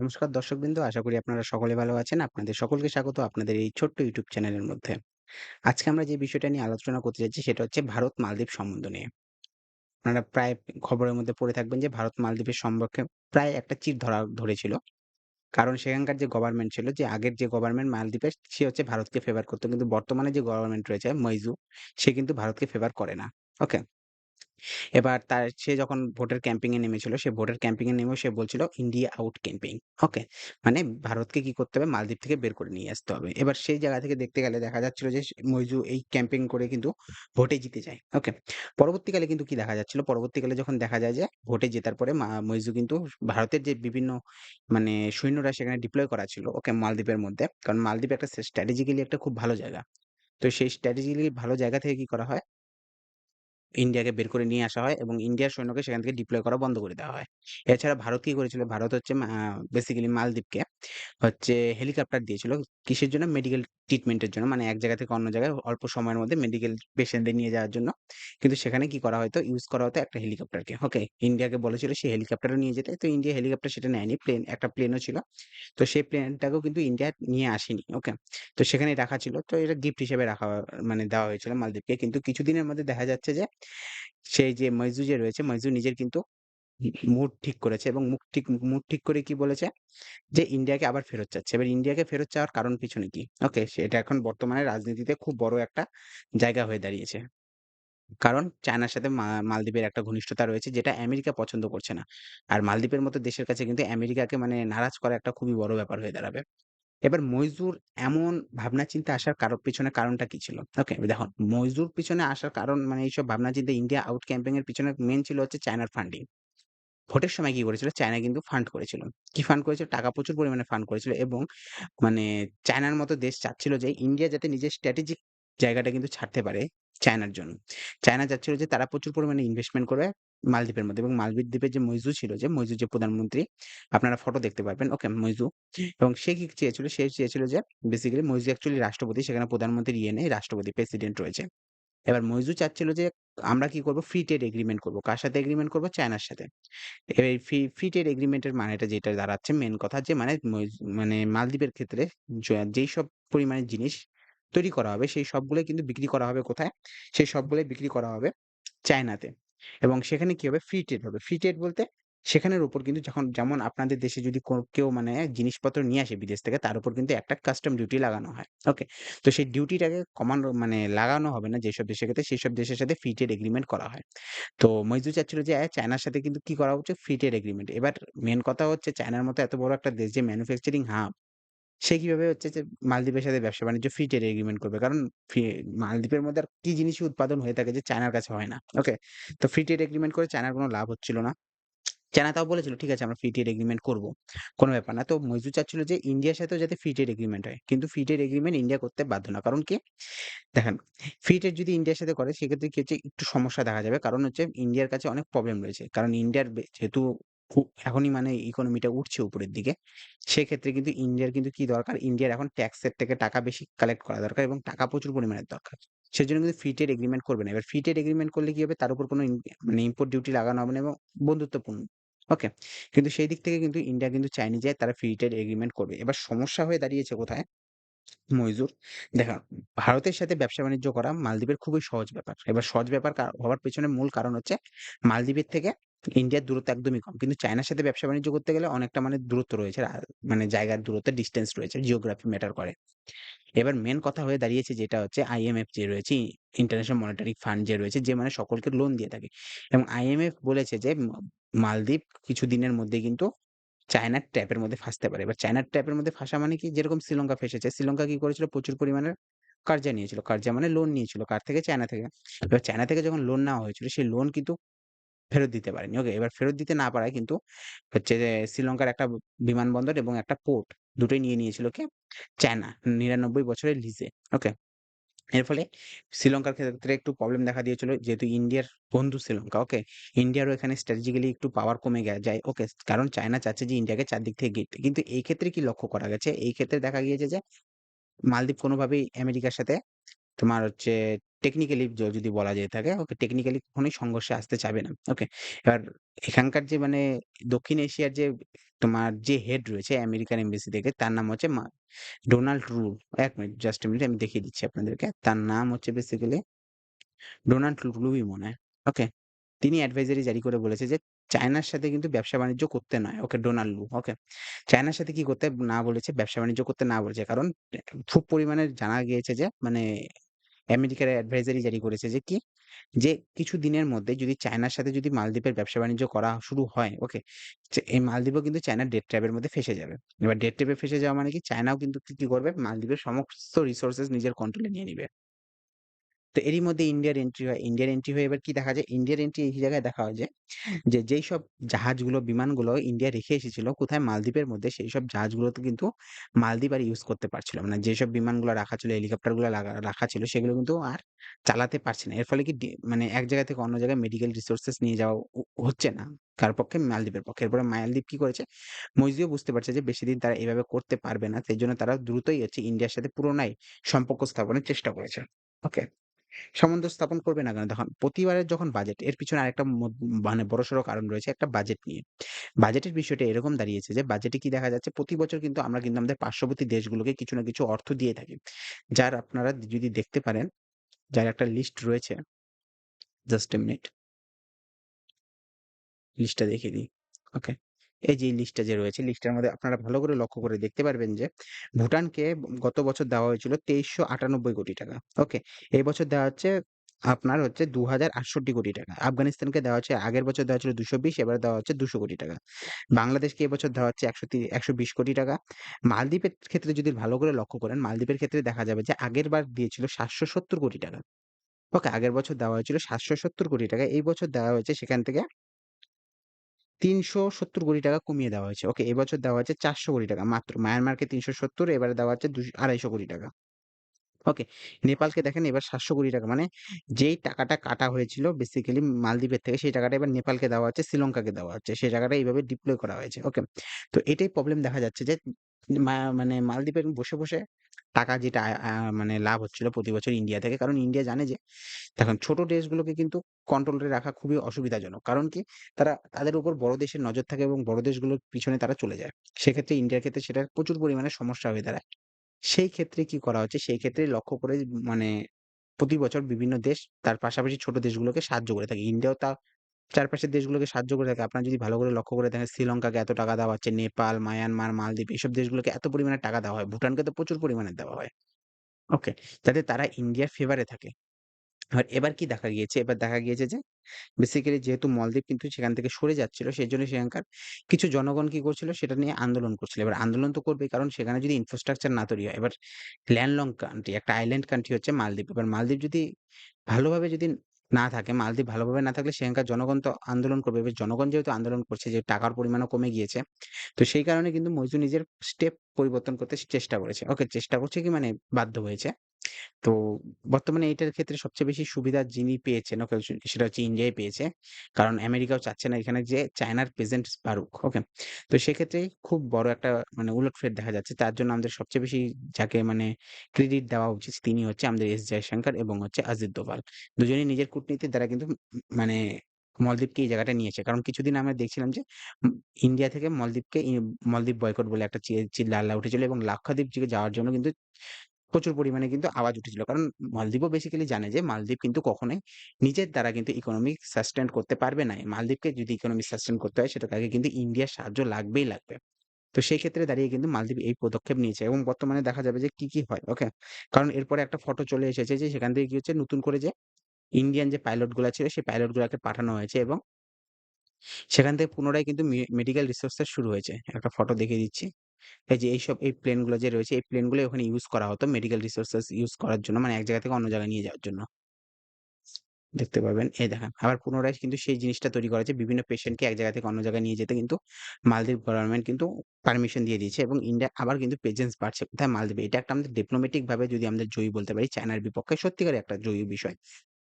নমস্কার দর্শকবৃন্দ, আশা করি আপনারা সকলে ভালো আছেন। আপনাদের সকলকে স্বাগত আপনাদের এই ছোট্ট ইউটিউব চ্যানেলের মধ্যে। আজকে আমরা যে বিষয়টা নিয়ে আলোচনা করতে যাচ্ছি সেটা হচ্ছে ভারত-মালদ্বীপ সম্বন্ধ নিয়ে। আপনারা প্রায় খবরের মধ্যে পড়ে থাকবেন যে ভারত-মালদ্বীপের সম্পর্কে প্রায় একটা চির ধরা ধরেছিল। কারণ সেখানকার যে গভর্নমেন্ট ছিল, যে আগের যে গভর্নমেন্ট মালদ্বীপের সে হচ্ছে ভারতকে ফেভার করতো কিন্তু বর্তমানে যে গভর্নমেন্ট রয়েছে মইজু, সে কিন্তু ভারতকে ফেভার করে না। ওকে? এবার তার সে যখন ভোটের ক্যাম্পেইন এ নেমেছিল, সে ভোটের ক্যাম্পেইন এ নেমেও সে বলছিল ইন্ডিয়া আউট ক্যাম্পেইন। ওকে? মানে ভারতকে কি করতে হবে? মালদ্বীপ থেকে বের করে নিয়ে আসতে হবে। এবার সেই জায়গা থেকে দেখতে গেলে দেখা যাচ্ছিল যে মইজু এই ক্যাম্পেইন করে কিন্তু ভোটে জিতে যায়। ওকে? পরবর্তীকালে কিন্তু কি দেখা যাচ্ছিল? পরবর্তীকালে যখন দেখা যায় যে ভোটে জেতার পরে মা মইজু কিন্তু ভারতের যে বিভিন্ন মানে সৈন্যরা সেখানে ডিপ্লয় করা ছিল, ওকে? মালদ্বীপের মধ্যে। কারণ মালদ্বীপ একটা স্ট্র্যাটেজিক্যালি একটা খুব ভালো জায়গা। তো সেই স্ট্র্যাটেজিক্যালি ভালো জায়গা থেকে কি করা হয়? ইন্ডিয়াকে বের করে নিয়ে আসা হয় এবং ইন্ডিয়ার সৈন্যকে সেখান থেকে ডিপ্লয় করা বন্ধ করে দেওয়া হয়। এছাড়া ভারত কি করেছিল? ভারত হচ্ছে বেসিক্যালি মালদ্বীপকে হচ্ছে হেলিকপ্টার দিয়েছিল। কিসের জন্য? মেডিকেল ট্রিটমেন্ট এর জন্য। মানে এক জায়গা থেকে অন্য জায়গায় অল্প সময়ের মধ্যে মেডিকেল পেশেন্টদের নিয়ে যাওয়ার জন্য। কিন্তু সেখানে কি করা হয়তো? ইউজ করা হতো একটা হেলিকপ্টারকে। ওকে? ইন্ডিয়াকে বলেছিল সেই হেলিকপ্টারও নিয়ে যেতে। তো ইন্ডিয়া হেলিকপ্টার সেটা নেয়নি। প্লেন একটা প্লেনও ছিল। তো সেই প্লেনটাকেও কিন্তু ইন্ডিয়া নিয়ে আসেনি। ওকে? তো সেখানে রাখা ছিল। তো এটা গিফট হিসেবে রাখা মানে দেওয়া হয়েছিল মালদ্বীপকে। কিন্তু কিছুদিনের মধ্যে দেখা যাচ্ছে যে সেই যে মইজু যে রয়েছে, মইজু নিজের কিন্তু মুড ঠিক করেছে এবং মুখ ঠিক মুড ঠিক করে কি বলেছে? যে ইন্ডিয়াকে আবার ফেরত চাচ্ছে। এবার ইন্ডিয়াকে ফেরত চাওয়ার কারণ পিছনে কি? ওকে? সেটা এখন বর্তমানে রাজনীতিতে খুব বড় একটা জায়গা হয়ে দাঁড়িয়েছে। কারণ চায়নার সাথে মালদ্বীপের একটা ঘনিষ্ঠতা রয়েছে যেটা আমেরিকা পছন্দ করছে না। আর মালদ্বীপের মতো দেশের কাছে কিন্তু আমেরিকাকে মানে নারাজ করা একটা খুবই বড় ব্যাপার হয়ে দাঁড়াবে। এবার মইজুর এমন ভাবনা চিন্তা আসার কারও পিছনে কারণটা কি ছিল? ওকে? দেখুন মইজুর পিছনে আসার কারণ মানে এইসব ভাবনা চিন্তা ইন্ডিয়া আউট ক্যাম্পেইন এর পিছনে মেন ছিল হচ্ছে চায়নার ফান্ডিং। ভোটের সময় কি করেছিল? চায়না কিন্তু ফান্ড করেছিল। কি ফান্ড করেছিল? টাকা প্রচুর পরিমাণে ফান্ড করেছিল এবং মানে চায়নার মতো দেশ চাচ্ছিল যে ইন্ডিয়া যাতে নিজের স্ট্র্যাটেজিক জায়গাটা কিন্তু ছাড়তে পারে চায়নার জন্য। চায়না চাচ্ছিল যে তারা প্রচুর পরিমাণে ইনভেস্টমেন্ট করবে মালদ্বীপের মধ্যে এবং মালদ্বীপ দ্বীপের যে মইজু ছিল যে মইজু যে প্রধানমন্ত্রী আপনারা ফটো দেখতে পারবেন। ওকে মইজু এবং সে কি চেয়েছিল? সে চেয়েছিল যে বেসিক্যালি মইজু অ্যাকচুয়ালি রাষ্ট্রপতি সেখানে প্রধানমন্ত্রীর ইয়ে নেই, রাষ্ট্রপতি প্রেসিডেন্ট রয়েছে। এবার মইজু চাচ্ছিল যে আমরা কি করব? ফ্রি ট্রেড এগ্রিমেন্ট করব। কার সাথে এগ্রিমেন্ট করব? চায়নার সাথে। এই ফ্রি ফ্রি ট্রেড এগ্রিমেন্টের মানেটা যেটা দাঁড়াচ্ছে মেন কথা যে মানে মানে মালদ্বীপের ক্ষেত্রে যেই সব পরিমাণের জিনিস তৈরি করা হবে, সেই সবগুলোই কিন্তু বিক্রি করা হবে কোথায়? সেই সবগুলোই বিক্রি করা হবে চায়নাতে। এবং সেখানে কি হবে? ফ্রি ট্রেড হবে। ফ্রি ট্রেড বলতে সেখানের উপর কিন্তু যখন যেমন আপনাদের দেশে যদি কো, কেউ মানে জিনিসপত্র নিয়ে আসে বিদেশ থেকে, তার উপর কিন্তু একটা কাস্টম ডিউটি লাগানো হয়। ওকে? তো সেই ডিউটিটাকে কমানো মানে লাগানো হবে না যেসব দেশের ক্ষেত্রে, সেসব দেশের সাথে ফ্রি ট্রেড এগ্রিমেন্ট করা হয়। তো মইজু চাচ্ছিল যে চায়নার সাথে কিন্তু কি করা হচ্ছে? Free trade agreement. এবার মেইন কথা হচ্ছে, চায়নার মতো এত বড় একটা দেশ যে ম্যানুফ্যাকচারিং হাব সে কীভাবে হচ্ছে যে, মালদ্বীপের সাথে ব্যবসা-বাণিজ্য ফ্রি ট্রেড এগ্রিমেন্ট করবে। কারণ ফি, মালদ্বীপের মধ্যে আর কি জিনিসই উৎপাদন হয়ে থাকে যে, চায়নার কাছে হয় না। ওকে? তো ফ্রি ট্রেড এগ্রিমেন্ট করে চায়নার কোনো লাভ হচ্ছিল না। চায়না তাও বলেছিল, "ঠিক আছে আমরা ফ্রি ট্রেড এগ্রিমেন্ট করব। কোনো ব্যাপার না।" তো মইজু চাচ্ছিল যে ইন্ডিয়ার সাথেও যাতে ফ্রি ট্রেড এগ্রিমেন্ট হয়। কিন্তু ফ্রি ট্রেড এগ্রিমেন্ট ইন্ডিয়া করতে বাধ্য না। কারণ কি? দেখেন ফ্রি ট্রেড যদি ইন্ডিয়ার সাথে করে সেক্ষেত্রে কি হচ্ছে একটু সমস্যা দেখা যাবে। কারণ হচ্ছে ইন্ডিয়ার কাছে অনেক প্রবলেম রয়েছে। কারণ ইন্ডিয়ার যেহেতু এখনই মানে ইকোনমিটা উঠছে উপরের দিকে। সেক্ষেত্রে কিন্তু ইন্ডিয়ার কিন্তু কি দরকার? ইন্ডিয়ার এখন ট্যাক্সের থেকে টাকা বেশি কালেক্ট করা দরকার এবং টাকা প্রচুর পরিমাণের দরকার। সেজন্য কিন্তু ফ্রি ট্রেড এগ্রিমেন্ট করবে না। এবার ফ্রি ট্রেড এগ্রিমেন্ট করলে কি হবে? তার উপর কোনো মানে ইম্পোর্ট ডিউটি লাগানো হবে না এবং বন্ধুত্বপূর্ণ। ওকে? কিন্তু সেই দিক থেকে কিন্তু ইন্ডিয়া কিন্তু চায়নি যে তারা ফ্রি ট্রেড এগ্রিমেন্ট করবে। এবার সমস্যা হয়ে দাঁড়িয়েছে কোথায়? মইজুর দেখা, ভারতের সাথে ব্যবসা-বাণিজ্য করা মালদ্বীপের খুবই সহজ ব্যাপার। এবার সহজ ব্যাপার হওয়ার পেছনে মূল কারণ হচ্ছে মালদ্বীপের থেকে ইন্ডিয়ার দূরত্ব একদমই কম। কিন্তু চায়নার সাথে ব্যবসা-বাণিজ্য করতে গেলে অনেকটা মানে দূরত্ব রয়েছে। মানে জায়গার দূরত্ব ডিস্টেন্স রয়েছে। জিওগ্রাফি ম্যাটার করে। এবার মেন কথা হয়ে দাঁড়িয়েছে যেটা হচ্ছে আইএমএফ যে রয়েছে ইন্টারন্যাশনাল মনিটারি ফান্ড যে রয়েছে, যে মানে সকলকে লোন দিয়ে থাকে। এবং আইএমএফ বলেছে যে মালদ্বীপ কিছুদিনের মধ্যে কিন্তু চায়নার ট্র্যাপের মধ্যে ফাঁসতে পারে। এবার চায়নার ট্র্যাপের মধ্যে ফাঁসা মানে কি? যেরকম শ্রীলঙ্কা ফেঁসেছে। শ্রীলঙ্কা কি করেছিল? প্রচুর পরিমাণের কার্জা নিয়েছিল। কার্জা মানে লোন নিয়েছিল। কার থেকে? চায়না থেকে। এবার চায়না থেকে যখন লোন নেওয়া হয়েছিল, সেই লোন কিন্তু ফেরত দিতে পারেনি। ওকে? এবার ফেরত দিতে না পারায় কিন্তু হচ্ছে যে শ্রীলঙ্কার একটা বিমানবন্দর এবং একটা পোর্ট দুটোই নিয়ে নিয়েছিল কে? চায়না ৯৯ বছরের লিজে। ওকে? এর ফলে শ্রীলঙ্কার ক্ষেত্রে একটু প্রবলেম দেখা দিয়েছিল, যেহেতু ইন্ডিয়ার বন্ধু শ্রীলঙ্কা। ওকে? ইন্ডিয়ারও এখানে স্ট্র্যাটেজিক্যালি একটু পাওয়ার কমে যায়। ওকে? কারণ চায়না চাচ্ছে যে ইন্ডিয়াকে চারদিক থেকে গিট কিন্তু এই ক্ষেত্রে কি লক্ষ্য করা গেছে? এই ক্ষেত্রে দেখা গিয়েছে যে মালদ্বীপ কোনোভাবেই আমেরিকার সাথে তোমার হচ্ছে টেকনিক্যালি যদি বলা যেয়ে থাকে, ওকে টেকনিক্যালি কখনোই সংঘর্ষে আসতে চাবে না। ওকে? এবার এখানকার যে মানে দক্ষিণ এশিয়ার যে তোমার যে হেড রয়েছে আমেরিকান এমবাসি থেকে তার নাম হচ্ছে ডোনাল্ড রু। এক মিনিট জাস্ট মিনিট আমি দেখিয়ে দিচ্ছি আপনাদেরকে। তার নাম হচ্ছে বেসিক্যালি ডোনাল্ড লুই মনে হয়। ওকে? তিনি অ্যাডভাইজারি জারি করে বলেছে যে চায়নার সাথে কিন্তু ব্যবসা-বাণিজ্য করতে নয়। ওকে ডোনাল্ড লু। ওকে? চায়নার সাথে কি করতে না বলেছে? ব্যবসা-বাণিজ্য করতে না বলেছে। কারণ খুব পরিমাণে জানা গিয়েছে যে মানে আমেরিকার অ্যাডভাইজারি জারি করেছে যে কি? যে কিছু দিনের মধ্যে যদি চায়নার সাথে যদি মালদ্বীপের ব্যবসা-বাণিজ্য করা শুরু হয়, ওকে? এই মালদ্বীপও কিন্তু চায়নার ডেট ট্র্যাপ এর মধ্যে ফেসে যাবে। এবার ডেট ট্র্যাপে ফেসে যাওয়া মানে কি? চায়নাও কিন্তু কি করবে? মালদ্বীপের সমস্ত রিসোর্সেস নিজের কন্ট্রোলে নিয়ে নিবে। তো এরই মধ্যে ইন্ডিয়ার এন্ট্রি হয়। ইন্ডিয়ার এন্ট্রি হয়ে এবার কি দেখা যায়? ইন্ডিয়ার এন্ট্রি এই জায়গায় দেখা হয় যে, যে যেইসব জাহাজগুলো, বিমানগুলো ইন্ডিয়া রেখে এসেছিল কোথায়? মালদ্বীপের মধ্যে সেইসব জাহাজগুলোতে কিন্তু মালদ্বীপ আর ইউজ করতে পারছিল মানে যেসব বিমানগুলো রাখা ছিল, হেলিকপ্টারগুলো রাখা ছিল সেগুলো কিন্তু আর চালাতে পারছে না। এর ফলে কি মানে এক জায়গা থেকে অন্য জায়গায় মেডিকেল রিসোর্সেস নিয়ে যাওয়া হচ্ছে না। কার পক্ষে? মালদ্বীপের পক্ষে। এরপরে মালদ্বীপ কি করেছে? মইজুও বুঝতে পারছে যে বেশিদিন তারা এভাবে করতে পারবে না। সেই জন্য তারা দ্রুতই হচ্ছে ইন্ডিয়ার সাথে পুনরায় সম্পর্ক স্থাপনের চেষ্টা করেছে। ওকে? সম্বন্ধ স্থাপন করবে না কেন? দেখুন প্রতিবারের যখন বাজেট এর পিছনে আরেকটা মানে বড়সড় কারণ রয়েছে একটা বাজেট নিয়ে। বাজেটের বিষয়টা এরকম দাঁড়িয়েছে যে বাজেটে কি দেখা যাচ্ছে প্রতি বছর কিন্তু আমরা কিন্তু আমাদের পার্শ্ববর্তী দেশগুলোকে কিছু না কিছু অর্থ দিয়ে থাকি। যার আপনারা যদি দেখতে পারেন, যার একটা লিস্ট রয়েছে জাস্ট a মিনিট। লিস্টটা দেখিয়ে দিই। ওকে। এই যে লিস্টটা যে রয়েছে, লিস্টের মধ্যে আপনারা ভালো করে লক্ষ্য করে দেখতে পারবেন যে ভুটানকে গত বছর দেওয়া হয়েছিল ৳২৩৯৮ টাকা। ওকে? এই বছর দেওয়া হচ্ছে আপনার হচ্ছে ৳২০৬৮ টাকা। আফগানিস্তানকে দেওয়া হচ্ছে আগের বছর দেওয়া হচ্ছিল ২২০ এবারে দেওয়া হচ্ছে ৳২০০ টাকা। বাংলাদেশকে এবছর দেওয়া হচ্ছে একশো একশো বিশ কোটি টাকা। মালদ্বীপের ক্ষেত্রে যদি ভালো করে লক্ষ্য করেন, মালদ্বীপের ক্ষেত্রে দেখা যাবে যে আগেরবার দিয়েছিল ৳৭৭০ টাকা। ওকে? আগের বছর দেওয়া হয়েছিল ৳৭৭০ টাকা। এই বছর দেওয়া হয়েছে সেখান থেকে ৳৩৭০ টাকা কমিয়ে দেওয়া হয়েছে। ওকে? এবছর দেওয়া হচ্ছে ৳৪০০ টাকা মাত্র। মায়ানমারকে ৩৭০ এবারে দেওয়া হচ্ছে দুশো আড়াইশো কোটি টাকা। ওকে? নেপালকে দেখেন এবার ৳৭০০ টাকা মানে যেই টাকাটা কাটা হয়েছিল বেসিক্যালি মালদ্বীপের থেকে সেই টাকাটা এবার নেপালকে দেওয়া হচ্ছে, শ্রীলঙ্কাকে দেওয়া হচ্ছে। সেই টাকাটা এইভাবে ডিপ্লয় করা হয়েছে। ওকে? তো এটাই প্রবলেম দেখা যাচ্ছে যে মানে মালদ্বীপের বসে, বসে টাকা যেটা মানে লাভ হচ্ছিল প্রতি বছর ইন্ডিয়া থেকে। কারণ ইন্ডিয়া জানে যে, দেখুন, ছোট দেশগুলোকে কিন্তু কন্ট্রোলে রাখা খুবই অসুবিধাজনক। কারণ কি? তারা, তাদের উপর বড় দেশের নজর থাকে এবং বড় দেশগুলোর পিছনে তারা চলে যায়। সেক্ষেত্রে ইন্ডিয়ার ক্ষেত্রে সেটা প্রচুর পরিমাণে সমস্যা হয়ে দাঁড়ায়। সেই ক্ষেত্রে কি করা হচ্ছে? সেই ক্ষেত্রে লক্ষ্য করে মানে প্রতি বছর বিভিন্ন দেশ তার পাশাপাশি ছোট দেশগুলোকে সাহায্য করে থাকে। ইন্ডিয়াও তার চারপাশের দেশগুলোকে সাহায্য করে থাকে। আপনারা যদি ভালো করে লক্ষ্য করে দেখেন শ্রীলঙ্কাকে এত টাকা দেওয়া হচ্ছে, নেপাল, মায়ানমার, মালদ্বীপ এসব দেশগুলোকে এত পরিমাণে টাকা দেওয়া হয়। ভুটানকে তো প্রচুর পরিমাণে দেওয়া হয়। ওকে? যাতে তারা ইন্ডিয়ার ফেভারে থাকে। আর এবার কি দেখা গিয়েছে? এবার দেখা গিয়েছে যে বেসিক্যালি যেহেতু মালদ্বীপ কিন্তু সেখান থেকে সরে যাচ্ছিল সেজন্য সেখানকার কিছু জনগণ কি করছিল? সেটা নিয়ে আন্দোলন করছিল। এবার আন্দোলন তো করবেই কারণ সেখানে যদি ইনফ্রাস্ট্রাকচার না তৈরি হয়। এবার ল্যান্ডলং কান্ট্রি একটা আইল্যান্ড কান্ট্রি হচ্ছে মালদ্বীপ। এবার মালদ্বীপ যদি ভালোভাবে যদি না থাকে, মালদ্বীপ ভালোভাবে না থাকলে সেখানকার জনগণ তো আন্দোলন করবে। এবার জনগণ যেহেতু আন্দোলন করছে যে টাকার পরিমাণও কমে গিয়েছে। তো সেই কারণে কিন্তু মইজু নিজের স্টেপ পরিবর্তন করতে চেষ্টা করেছে। ওকে চেষ্টা করছে কি মানে বাধ্য হয়েছে। তো বর্তমানে এটার ক্ষেত্রে সবচেয়ে বেশি সুবিধা যিনি পেয়েছেন ওকে সেটা হচ্ছে ইন্ডিয়াই পেয়েছে। কারণ আমেরিকাও চাচ্ছে না এখানে যে চায়নার প্রেজেন্স বাড়ুক। ওকে? তো সেক্ষেত্রে খুব বড় একটা মানে উলটফের দেখা যাচ্ছে। তার জন্য আমাদের সবচেয়ে বেশি যাকে মানে ক্রেডিট দেওয়া উচিত তিনি হচ্ছে আমাদের এস জয়শঙ্কর এবং হচ্ছে অজিত দোভাল। দুজনেই নিজের কূটনীতির দ্বারা কিন্তু মানে মলদ্বীপকে এই জায়গাটায় নিয়েছে। কারণ কিছুদিন আমরা দেখছিলাম যে ইন্ডিয়া থেকে মলদ্বীপকে মলদ্বীপ বয়কট বলে একটা চি উঠেছিল এবং লাক্ষাদ্বীপ যাওয়ার জন্য কিন্তু প্রচুর পরিমাণে কিন্তু আওয়াজ উঠেছিল। কারণ মালদ্বীপও বেসিক্যালি জানে যে মালদ্বীপ কিন্তু কখনোই নিজের দ্বারা কিন্তু ইকোনমিক সাস্টেইন করতে পারবে না। মালদ্বীপকে যদি ইকোনমি সাস্টেইন করতে হয় সেটা তাকে কিন্তু ইন্ডিয়ার সাহায্য লাগবেই লাগবে। তো সেই ক্ষেত্রে দাঁড়িয়ে কিন্তু মালদ্বীপ এই পদক্ষেপ নিয়েছে এবং বর্তমানে দেখা যাবে যে কি, কি হয়। ওকে? কারণ এরপরে একটা ফটো চলে এসেছে যে সেখান থেকে কি হচ্ছে নতুন করে যে ইন্ডিয়ান যে পাইলটগুলা ছিল সেই পাইলট গুলাকে পাঠানো হয়েছে এবং সেখান থেকে পুনরায় কিন্তু মেডিকেল রিসোর্সেস শুরু হয়েছে। একটা ফটো দেখিয়ে দিচ্ছি। এই যে এইসব, এই প্লেনগুলো যে রয়েছে, এই প্লেন গুলোই ওখানে ইউজ করা হতো মেডিকেল রিসোর্সেস ইউজ করার জন্য মানে এক জায়গা থেকে অন্য জায়গায় নিয়ে যাওয়ার জন্য। দেখতে পাবেন। এই দেখেন। আবার পুনরায় কিন্তু সেই জিনিসটা তৈরি করা হয়েছে। বিভিন্ন পেশেন্টকে এক জায়গা থেকে অন্য জায়গায় নিয়ে যেতে কিন্তু মালদ্বীপ গভর্নমেন্ট কিন্তু পারমিশন দিয়ে দিয়েছে এবং ইন্ডিয়া আবার কিন্তু প্রেজেন্স বাড়ছে। কোথায়? মালদ্বীপে। এটা একটা আমাদের ডিপ্লোমেটিক ভাবে যদি আমরা জয়ী বলতে পারি চায়নার বিপক্ষে, সত্যিকারের একটা জয়ী বিষয়।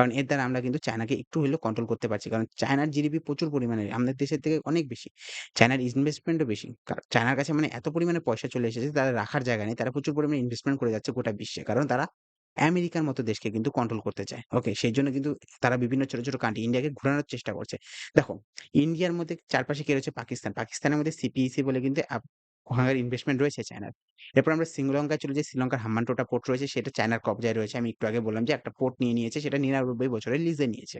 কারণ এর দ্বারা আমরা কিন্তু চায়নাকে একটু হইলেও কন্ট্রোল করতে পারছি। কারণ চায়নার জিডিপি প্রচুর পরিমাণে আমাদের দেশের থেকে অনেক বেশি। চায়নার ইনভেস্টমেন্টও বেশি। চায়নার কাছে মানে এত পরিমাণে পয়সা চলে এসেছে তারা রাখার জায়গা নেই। তারা প্রচুর পরিমাণে ইনভেস্টমেন্ট করে যাচ্ছে গোটা বিশ্বে। কারণ তারা আমেরিকার মতো দেশকে কিন্তু কন্ট্রোল করতে চায়। ওকে? সেই জন্য কিন্তু তারা বিভিন্ন ছোট, ছোট কান্ট্রি ইন্ডিয়াকে ঘুরানোর চেষ্টা করছে। দেখো ইন্ডিয়ার মধ্যে চারপাশে কি রয়েছে? পাকিস্তান। পাকিস্তানের মধ্যে সিপিইসি বলে কিন্তু ওখানকার ইনভেস্টমেন্ট রয়েছে চায়নার। এরপর আমরা শ্রীলঙ্কায় চলে যে শ্রীলঙ্কার হাম্বানটোটা পোর্ট রয়েছে সেটা চায়নার কবজায় রয়েছে। আমি একটু আগে বললাম যে একটা পোর্ট নিয়ে নিয়েছে সেটা ৯৯ বছরের লিজে নিয়েছে।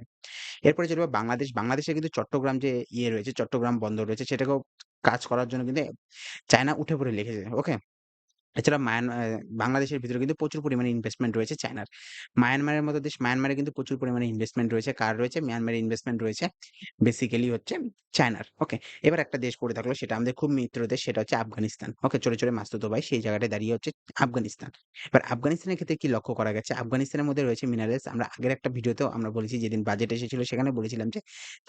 এরপরে চলবে বাংলাদেশ। বাংলাদেশে কিন্তু চট্টগ্রাম যে ইয়ে রয়েছে, চট্টগ্রাম বন্দর রয়েছে সেটাকেও কাজ করার জন্য কিন্তু চায়না উঠে পড়ে লিখেছে ওকে? এছাড়া মায়ান বাংলাদেশের ভিতরে কিন্তু প্রচুর পরিমাণে ইনভেস্টমেন্ট রয়েছে চায়নার। মায়ানমারের মতো দেশ মায়ানমারে কিন্তু প্রচুর পরিমাণে ইনভেস্টমেন্ট রয়েছে। কার রয়েছে? মিয়ানমারে ইনভেস্টমেন্ট রয়েছে বেসিক্যালি হচ্ছে চায়নার। ওকে? এবার একটা দেশ পড়ে থাকল সেটা আমাদের খুব মিত্র দেশ সেটা হচ্ছে আফগানিস্তান। ওকে? চলে, চলে মাসতুতো ভাই সেই জায়গাটায় দাঁড়িয়ে হচ্ছে আফগানিস্তান। এবার আফগানিস্তানের ক্ষেত্রে কি লক্ষ্য করা গেছে? আফগানিস্তানের মধ্যে রয়েছে মিনারেলস আমরা আগের একটা ভিডিওতেও আমরা বলেছি যেদিন বাজেট এসেছিল সেখানে বলেছিলাম যে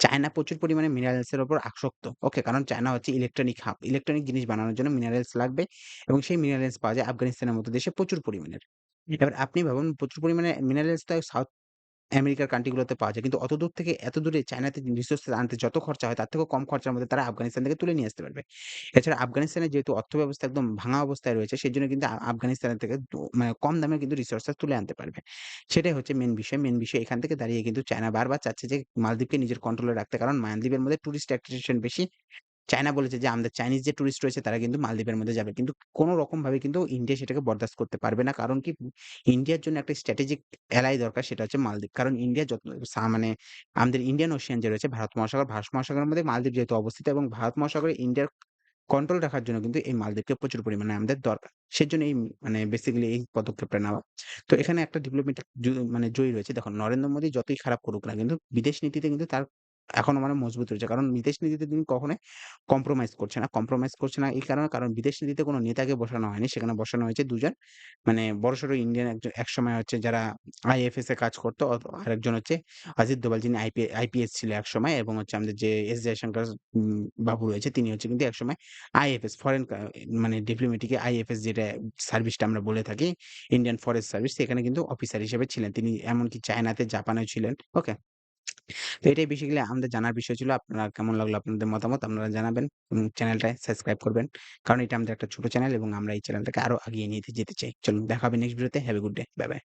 চায়না প্রচুর পরিমাণে মিনারেলস এর উপর আসক্ত। ওকে? কারণ চায়না হচ্ছে ইলেকট্রনিক হাব। ইলেকট্রনিক জিনিস বানানোর জন্য মিনারেলস লাগবে এবং সেই মিনারেলস পাওয়া যায় আফগানিস্তানের মতো দেশে প্রচুর পরিমাণের। এবার আপনি ভাবুন প্রচুর পরিমাণে মিনারেলস তো সাউথ আমেরিকার কান্ট্রি গুলোতে পাওয়া যায়। কিন্তু অত দূর থেকে এত দূরে চায়নাতে রিসোর্স আনতে যত খরচা হয় তার থেকেও কম খরচার মধ্যে তারা আফগানিস্তান থেকে তুলে নিয়ে আসতে পারবে। এছাড়া আফগানিস্তানের যেহেতু অর্থব্যবস্থা একদম ভাঙা অবস্থায় রয়েছে সেই জন্য কিন্তু আ আফগানিস্তানের থেকে মানে কম দামে কিন্তু রিসোর্সটা তুলে আনতে পারবে। সেটাই হচ্ছে মেন বিষয়। মেন বিষয় এখান থেকে দাঁড়িয়ে কিন্তু চায়না বারবার চাচ্ছে যে মালদ্বীপকে নিজের কন্ট্রোলে রাখতে। কারণ মালদ্বীপের মধ্যে টুরিস্ট অ্যাট্রাকশন বেশি। চায়না বলেছে যে আমাদের চাইনিজ যে টুরিস্ট রয়েছে তারা কিন্তু মালদ্বীপের মধ্যে যাবে। কিন্তু কোন রকমভাবে কিন্তু ইন্ডিয়া সেটাকে বরদাস্ত করতে পারবে না। কারণ কি ইন্ডিয়ার জন্য একটা স্ট্র্যাটেজিক এলাই দরকার সেটা হচ্ছে মালদ্বীপ। কারণ ইন্ডিয়া যত মানে আমাদের ইন্ডিয়ান ওশিয়ান যে রয়েছে ভারত মহাসাগর, ভারত মহাসাগরের মধ্যে মালদ্বীপ যেহেতু অবস্থিত এবং ভারত মহাসাগরে ইন্ডিয়ার কন্ট্রোল রাখার জন্য কিন্তু এই মালদ্বীপকে প্রচুর পরিমাণে আমাদের দরকার। সেজন্য এই মানে বেসিক্যালি এই পদক্ষেপটা নেওয়া। তো এখানে একটা ডেভেলপমেন্ট মানে জয়ী রয়েছে। দেখো নরেন্দ্র মোদি যতই খারাপ করুক না কিন্তু বিদেশ নীতিতে কিন্তু তার এখনও মানে মজবুত রয়েছে। কারণ বিদেশ নীতিতে তিনি কখনোই কম্প্রোমাইজ করছে না। কম্প্রোমাইজ করছে না এই কারণে, কারণ বিদেশ নীতিতে কোনো নেতাকে বসানো হয়নি। সেখানে বসানো হয়েছে ২ জন মানে বড়সড় ইন্ডিয়ান একজন, একসময় হচ্ছে যারা আইএফএস এ কাজ করতো আরেকজন হচ্ছে অজিত দোভাল, যিনি আইপি আইপিএস ছিল একসময়, এবং হচ্ছে আমাদের যে এস জয়শঙ্কর বাবু রয়েছে, তিনি হচ্ছে কিন্তু একসময় আইএফএস ফরেন মানে ডিপ্লোমেটিক আইএফএস যেটা সার্ভিসটা আমরা বলে থাকি ইন্ডিয়ান ফরেস্ট সার্ভিস সেখানে কিন্তু অফিসার হিসেবে ছিলেন। তিনি এমনকি চায়নাতে জাপানেও ছিলেন। ওকে? তো এটাই বেসিক্যালি আমাদের জানার বিষয় ছিল। আপনারা কেমন লাগল আপনাদের মতামত আপনারা জানাবেন এবং চ্যানেলটায় সাবস্ক্রাইব করবেন। কারণ এটা আমাদের একটা ছোট চ্যানেল এবং আমরা এই চ্যানেলটাকে আরও আগিয়ে নিয়ে যেতে চাই। চলুন দেখা হবে নেক্সট ভিডিওতে। Have a good day. Bye, bye.